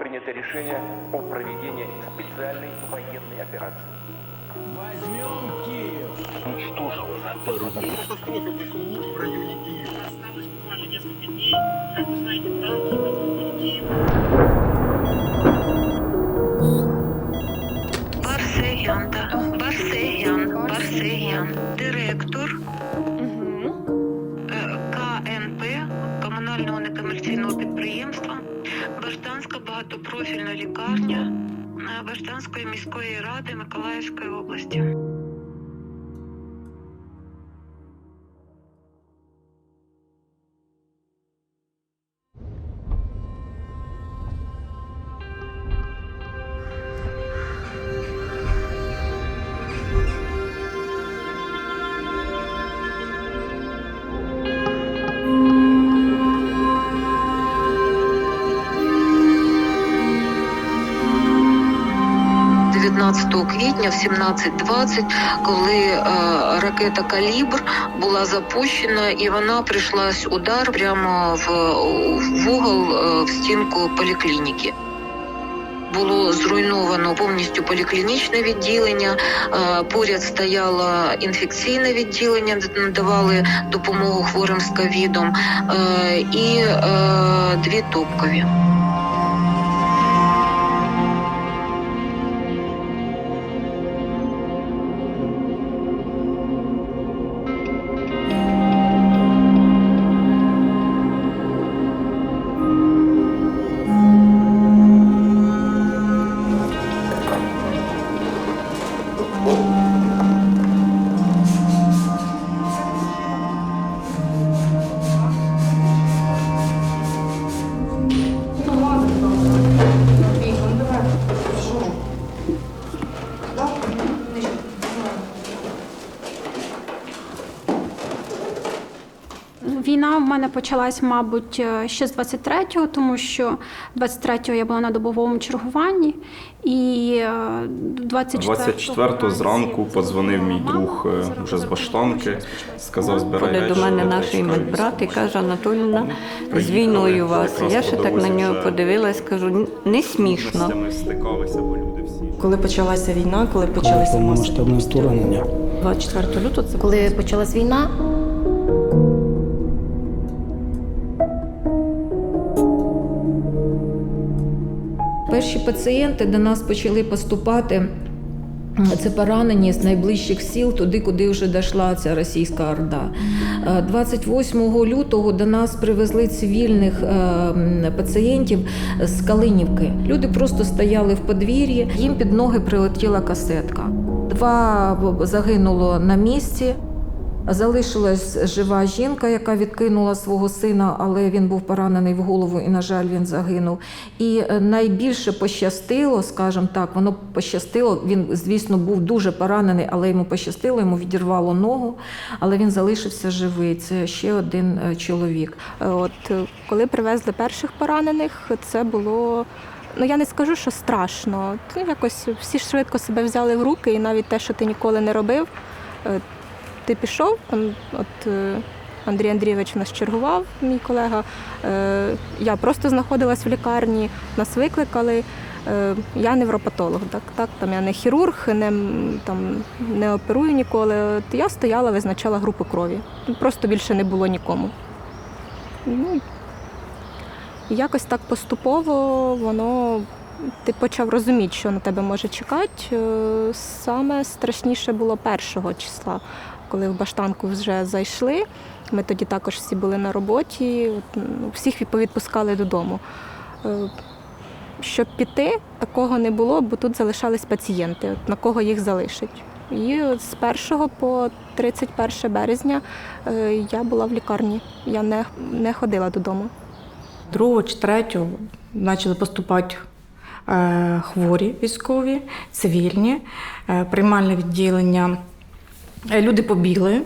принято решение о проведении специальной военной операции. Возьмем Киев. Уничтожил Катастрофа БСУ в районе Киева. осталось буквально несколько дней. Как вы знаете, танки атакуют Киев. Барсегянта, Барсегян, Барсегян, директор лікарня Баштанської міської ради Миколаївської області. – 19 квітня в 17.20, коли е, ракета Калібр була запущена, і вона прийшлась удар прямо в, в угол е, в стінку поліклініки. Було зруйновано повністю поліклінічне відділення. е, Поряд стояло інфекційне відділення, де надавали допомогу хворим з ковідом, і дві топкові. Почалась, мабуть, е, ще з 23-го, тому що 23-го я була на добовому чергуванні, і е, 24-го 24 зранку подзвонив мій друг е, вже з Баштанки, сказав, збирай речі, до мене наш медбрат і каже, Приїхали, з війною вас. Я ще так на нього подивилась, кажу, не смішно. Коли почалася війна, коли почалися повномасштабне вторгнення. 24 лютого, це Коли почалась війна, Перші пацієнти до нас почали поступати. Це поранені з найближчих сіл, туди, куди вже дійшла ця російська орда. Е, 28 лютого до нас привезли цивільних е, пацієнтів з Калинівки. Люди просто стояли в подвір'ї, їм під ноги прилетіла касетка. Два загинуло на місці. Залишилась жива жінка, яка відкинула свого сина, але він був поранений в голову і, на жаль, він загинув. І е, найбільше пощастило, скажімо так, воно пощастило. Він, звісно, був дуже поранений, але йому пощастило, йому відірвало ногу, але він залишився живий. Це ще один е, чоловік. от е, коли привезли перших поранених, це було. Ну я не скажу, що страшно. Ти якось всі швидко себе взяли в руки, і навіть те, що ти ніколи не робив, ти пішов. От е, Андрій Андрійович нас чергував, мій колега. Е, Я просто знаходилась в лікарні, нас викликали. Е, Я невропатолог, так, так там я не хірург, не, там, не оперую ніколи. От я стояла, визначала групу крові. Просто більше не було нікому. Ну, якось так поступово воно ти почав розуміти, що на тебе може чекати. Саме страшніше було першого числа, коли в баштанку вже зайшли. Ми тоді також всі були на роботі, ну, всіх повідпускали додому. Е, Щоб піти, такого не було, бо тут залишались пацієнти, на кого їх залишать. І з 1 по 31 березня е, я була в лікарні. Я не, не ходила додому. 2 чи 3 почали поступати е, хворі військові, цивільні, приймальне відділення. Е, Люди побігли,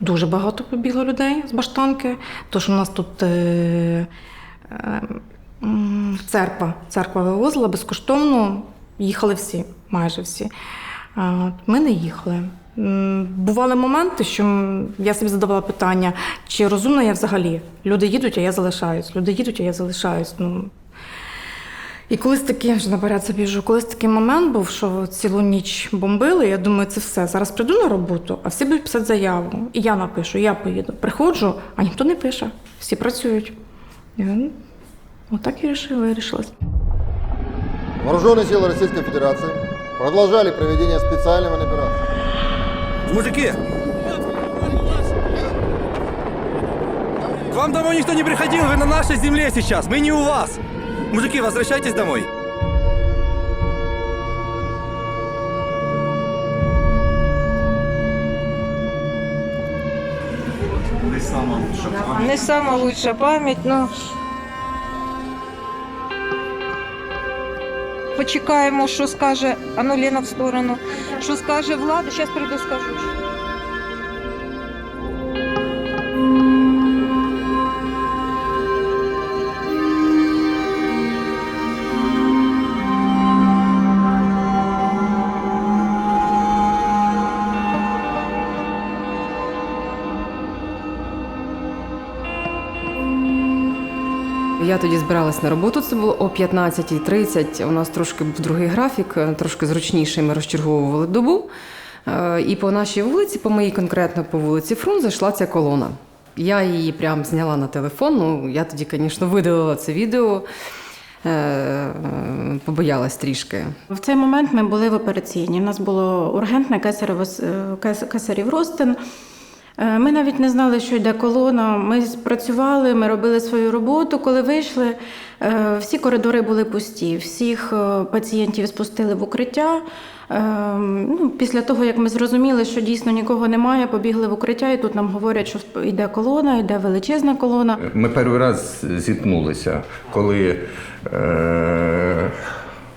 дуже багато побігло людей з баштанки, що у нас тут е, е, церква, церква вивозила безкоштовно, їхали всі, майже всі. Ми не їхали. Бували моменти, що я собі задавала питання, чи розумна я взагалі? Люди їдуть, а я залишаюсь. Люди їдуть, а я залишаюсь. Ну, І колись такий, вже наперед забіжу, колись такий момент був, що цілу ніч бомбили. Я думаю, це все. Зараз прийду на роботу, а всі будуть писати заяву. І я напишу, я поїду. Приходжу, а ніхто не пише. Всі працюють. І, ну, отак і вирішила, вирішилась. Вооруженные силы Российской Федерации продолжали проведение специальной военной операции. Мужики! К вам домой никто не приходил, вы на нашей земле сейчас, мы не у вас. Мужики, возвращайтесь домой. Не сама лучша пам'ять, ну. Почекаємо, що скаже. Ану, Лена в сторону. Що скаже влада, зараз прийду скажу. Тоді збиралась на роботу. Це було о 15.30. У нас трошки був другий графік, е, трошки зручніший. Ми розчерговували добу. Е, І по нашій вулиці, по моїй конкретно по вулиці Фрун, зайшла ця колона. Я її прям зняла на телефон. Ну, я тоді, звісно, видалила це відео. Е, Побоялась трішки. В цей момент ми були в операційній. У нас було ургентне кесарево, кесарів розтин. Е, Ми навіть не знали, що йде колона. Ми працювали, ми робили свою роботу. Коли вийшли, е, всі коридори були пусті. Всіх е, пацієнтів спустили в укриття. Ну, після того, як ми зрозуміли, що дійсно нікого немає, побігли в укриття, і тут нам говорять, що йде колона, йде величезна колона. Ми перший раз зіткнулися, коли е,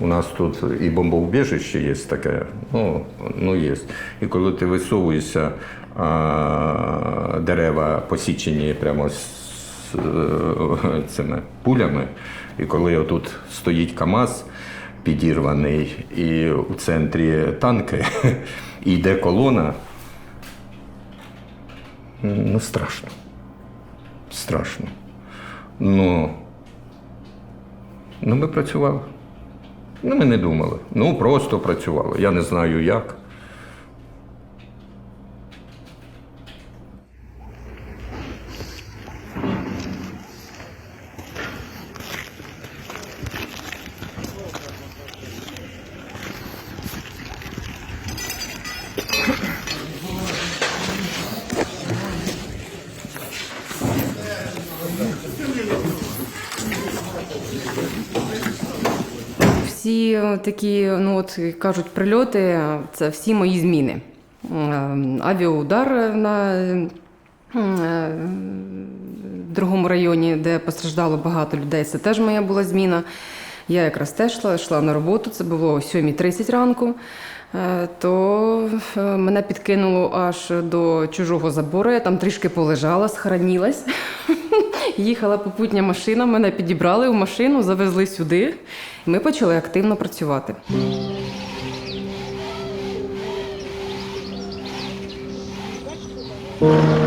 у нас тут і бомбоубіжище є таке, ну, ну є. І коли ти висовуєшся, дерева посічені прямо з е, цими пулями, і коли отут стоїть КАМАЗ підірваний, і у центрі танки, і йде колона, ну страшно. Страшно. Ну, ну ми працювали. Ну, ми не думали. Ну, просто працювали. Я не знаю як. Всі е, такі, ну от кажуть, прильоти це всі мої зміни. Е, Авіаудар на е, другому районі, де постраждало багато людей, це теж моя була зміна. Я якраз теж йшла, йшла на роботу, це було о 7.30 ранку. Е, То е, мене підкинуло аж до чужого забору. Я там трішки полежала, схоронілась. Їхала попутня машина, мене підібрали в машину, завезли сюди. Ми почали активно працювати. А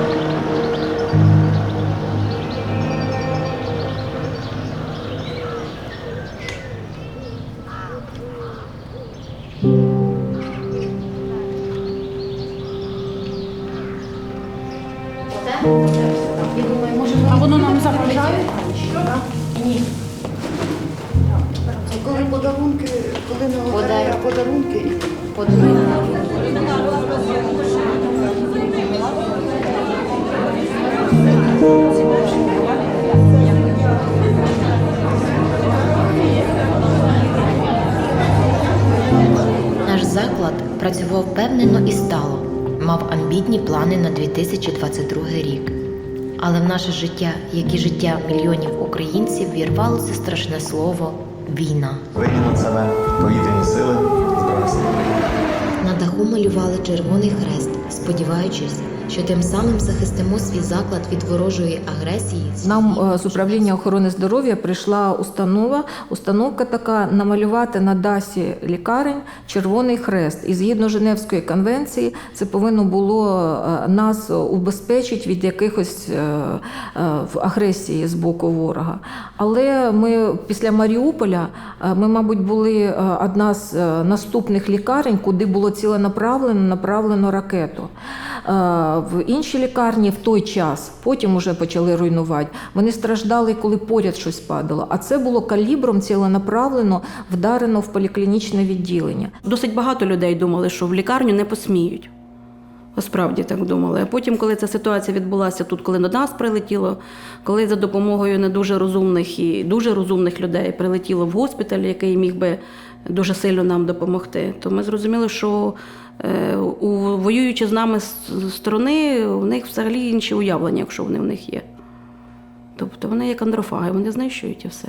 амбітні плани на 2022 рік. Але в наше життя, як і життя мільйонів українців, вірвалося страшне слово війна. Вигідно на повітряні сили Збройних сил. На даху малювали червоний хрест, сподіваючись, що тим самим захистимо свій заклад від ворожої агресії. Нам е, з управління охорони здоров'я прийшла установа, установка така намалювати на дасі лікарень червоний хрест. І згідно Женевської конвенції, це повинно було е, нас убезпечити від якихось е, агресії з боку ворога. Але ми після Маріуполя, ми, мабуть, були одна з наступних лікарень, куди було ціленаправлено направлено ракету. Е, В інші лікарні в той час, потім вже почали руйнувати. Вони страждали, коли поряд щось падало. А це було калібром ціленаправлено вдарено в поліклінічне відділення. Досить багато людей думали, що в лікарню не посміють. Справді так думали. А потім, коли ця ситуація відбулася тут, коли до нас прилетіло, коли за допомогою не дуже розумних і дуже розумних людей прилетіло в госпіталь, який міг би дуже сильно нам допомогти, то ми зрозуміли, що у воюючи з нами с- сторони, у них взагалі інші уявлення, якщо вони в них є. Тобто вони як андрофаги, вони знищують і все.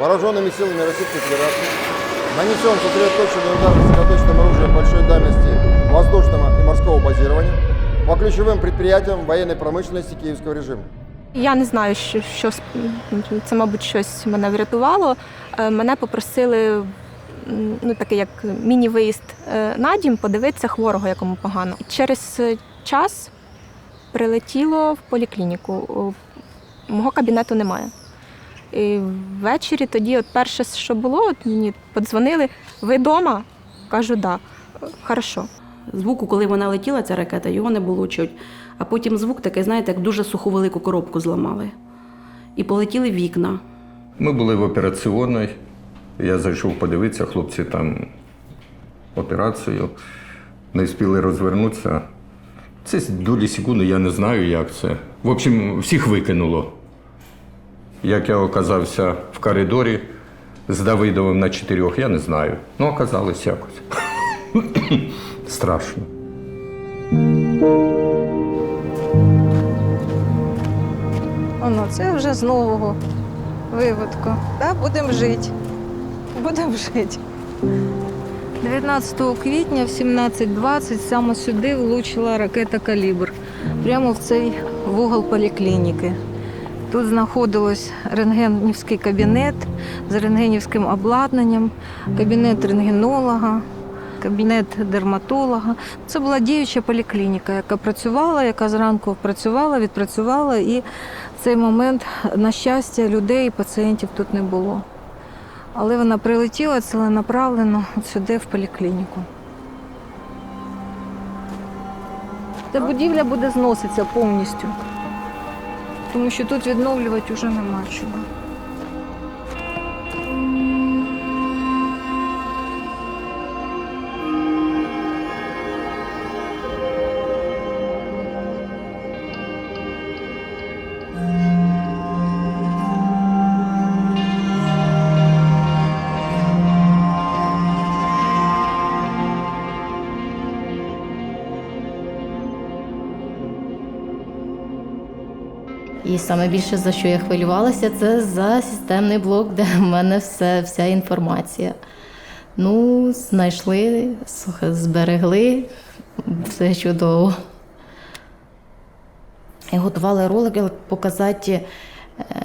Вооруженными силами Российской Федерации нанесен сосредоточенный удар высокоточным оружием большой дальности воздушного и морского базирования по ключевым предприятиям военной промышленности киевского режима. Я не знаю, що, що с- це, мабуть, щось мене врятувало. Е, Мене попросили м, ну, такий як міні-виїзд е, на дім, подивитися хворого, якому погано. Через е, час прилетіло в поліклініку. Мого кабінету немає. І ввечері тоді, от перше, що було, от мені подзвонили, ви вдома? Кажу, да. Хорошо. Звуку, коли вона летіла, ця ракета, його не було чуть. А потім звук такий, знаєте, як дуже суху велику коробку зламали. І полетіли вікна. Ми були в операційній. Я зайшов подивитися, хлопці там операцію. Не встигли розвернутися. Це долі секунди, я не знаю, як це. В общем, всіх викинуло. Як я оказався в коридорі з Давидовим на чотирьох, я не знаю. Ну, оказалось якось. Страшно. Воно, це вже з нового виводку. Да, будемо жити. Будемо жити. 19 квітня в 17.20 саме сюди влучила ракета Калібр, прямо в цей вугол поліклініки. Тут знаходилось рентгенівський кабінет з рентгенівським обладнанням, кабінет рентгенолога, кабінет дерматолога. Це була діюча поліклініка, яка працювала, яка зранку працювала, відпрацювала, і в цей момент, на щастя, людей, і пацієнтів тут не було. Але вона прилетіла ціленаправленно от сюди, в поліклініку. Та будівля буде зноситися повністю, тому що тут відновлювати вже нема чого. І саме більше за що я хвилювалася, це за системний блок, де в мене все, вся інформація. Ну, знайшли, зберегли, все чудово. І готували ролики показати, е,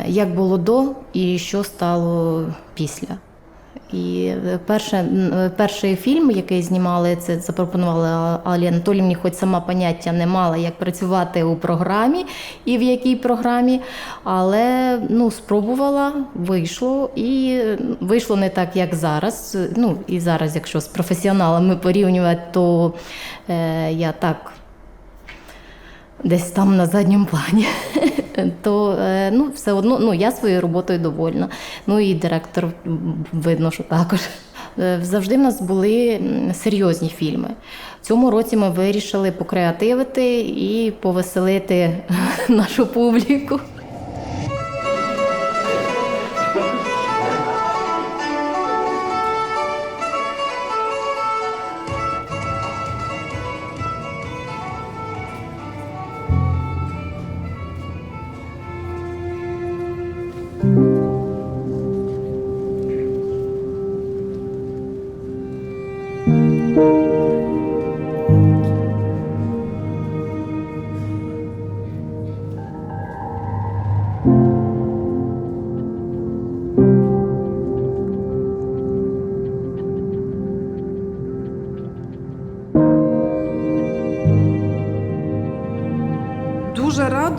як було до і що стало після. І перше, перший фільм, який знімали, це запропонувала Алі Анатоліївні, хоч сама поняття не мала, як працювати у програмі і в якій програмі. Але ну, спробувала, вийшло. І вийшло не так, як зараз. Ну, і зараз, якщо з професіоналами порівнювати, то е, я так десь там на задньому плані, то е, ну, все одно ну, я своєю роботою довольна. Ну і директор видно, що також. Е, Завжди в нас були серйозні фільми. В цьому році ми вирішили покреативити і повеселити нашу публіку.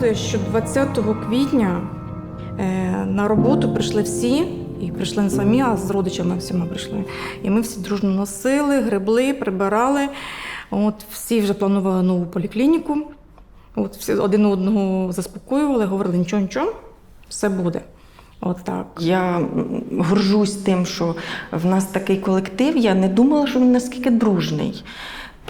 Пригадую, що 20 квітня е, на роботу прийшли всі, і прийшли не самі, а з родичами всіма прийшли. І ми всі дружно носили, гребли, прибирали. От всі вже планували нову поліклініку. От всі один одного заспокоювали, говорили, нічого, нічого, все буде. От так. Я горжусь тим, що в нас такий колектив. Я не думала, що він наскільки дружний.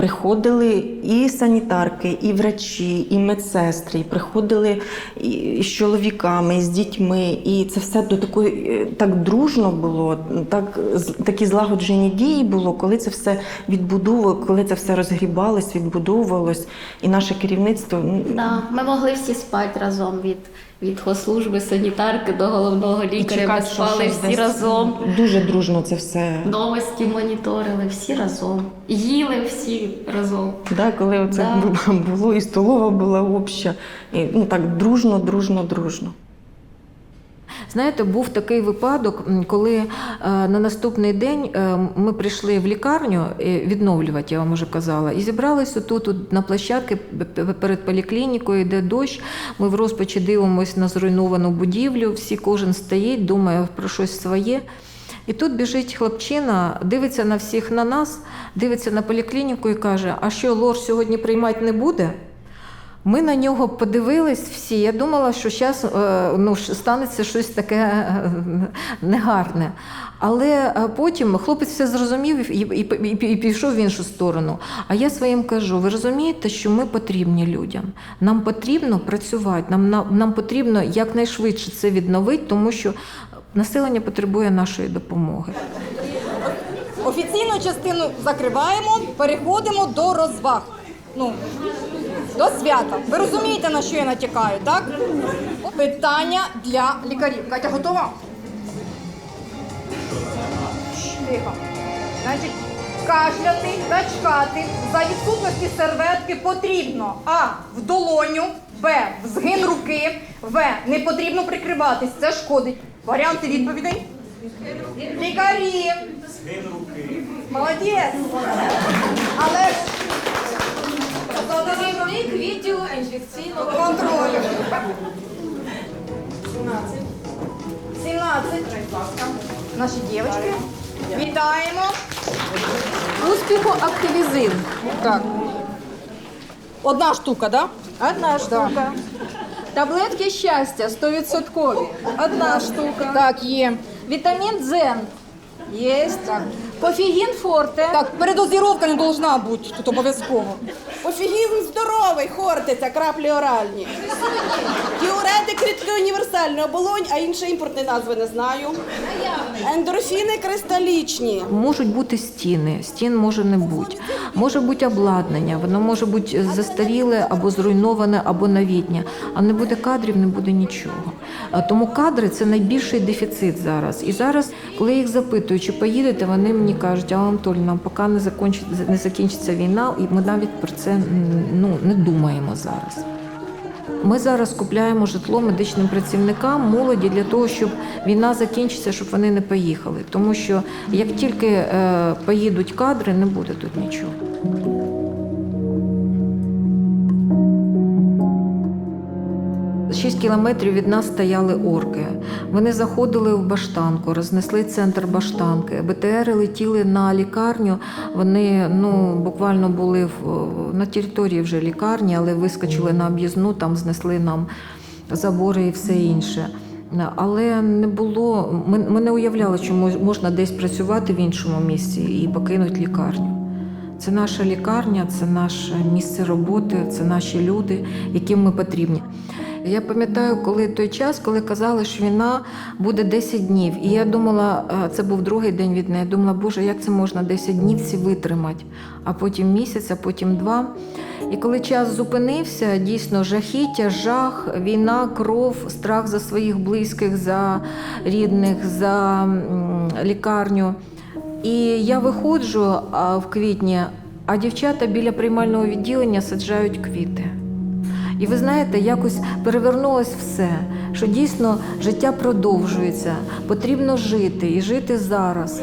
Приходили і санітарки, і врачі, і медсестри, і приходили і з чоловіками, і з дітьми. І це все до такої е, так дружно було, так, такі злагоджені дії було, коли це все відбудовувало, коли це все розгрібалось, відбудовувалось. І наше керівництво Да, ми могли всі спати разом від, від хозслужби, санітарки до головного лікаря. Ми спали всі разом. Дуже дружно це все. Новості моніторили всі разом. Їли всі разом. Да, коли оце Да. було, і столова була обща, і ну так дружно, дружно, дружно. Знаєте, був такий випадок, коли е, на наступний день е, ми прийшли в лікарню е, відновлювати, я вам вже казала, і зібралися тут, на площадці п- п- перед поліклінікою, йде дощ. Ми в розпачі дивимося на зруйновану будівлю. Всі кожен стоїть, думає про щось своє. І тут біжить хлопчина, дивиться на всіх на нас, дивиться на поліклініку і каже: А що, лор сьогодні приймати не буде? Ми на нього подивились всі. Я думала, що зараз ну, ш- станеться щось таке е, негарне. Але е, потім хлопець все зрозумів і, і, і, і пішов в іншу сторону. А я своїм кажу: ви розумієте, що ми потрібні людям. Нам потрібно працювати, нам, нам, нам потрібно якнайшвидше це відновити, тому що населення потребує нашої допомоги. Офіційну частину закриваємо, переходимо до розваг. Ну, до свята. Ви розумієте, на що я натякаю, так? Питання для лікарів. Катя готова? Тихо. Значить, кашляти дачкати за відсутності серветки потрібно А. В долоню, Б. В згин руки, В. Не потрібно прикриватись. Це шкодить. Варіанти відповідей? Лікарі. Згин руки. Молодець. Але керівник відділу інфекційного контролю. 17. 17. Наші дівчатки. Вітаємо. Успіху активізин. Так. Одна штука, да? Одна штука. Таблетки щастя 100%. Одна штука. Так, є. Вітамін Дзен. Є. Так. Кофеїн Форте. Так, передозіровка не должна бути тут обов'язково. Пофігізм здоровий, хортиця, краплі оральні. Діуретик рідкий універсальний оболонь, а інші імпортні назви не знаю. Ендорфіни кристалічні. Можуть бути стіни, стін може не бути. Може бути обладнання, воно може бути застаріле або зруйноване, або новітнє. А не буде кадрів, не буде нічого. А Тому кадри це найбільший дефіцит зараз. І зараз, коли я їх запитую, чи поїдете, вони мені кажуть, а Анатоліна, поки не закінчиться, не закінчиться війна, і ми навіть про це ну, не думаємо зараз. Ми зараз купляємо житло медичним працівникам, молоді для того, щоб війна закінчиться, щоб вони не поїхали. Тому що як тільки е, поїдуть кадри, не буде тут нічого. Шість кілометрів від нас стояли орки. Вони заходили в баштанку, рознесли центр баштанки. БТРи летіли на лікарню. Вони ну буквально були в, на території вже лікарні, але вискочили на об'їзну, там знесли нам забори і все інше. Але не було. Ми, ми не уявляли, що можна десь працювати в іншому місці і покинути лікарню. Це наша лікарня, це наше місце роботи, це наші люди, яким ми потрібні. Я пам'ятаю, коли той час, коли казали, що війна буде 10 днів. І я думала, е, це був другий день війни. Я думала, Боже, як це можна 10 днів ці витримати, а потім місяць, а потім два. І коли час зупинився, дійсно жахіття, жах, війна, кров, страх за своїх близьких, за рідних, за лікарню. І я виходжу в квітні, а дівчата біля приймального відділення саджають квіти. І ви знаєте, якось перевернулось все, що дійсно життя продовжується, потрібно жити і жити зараз.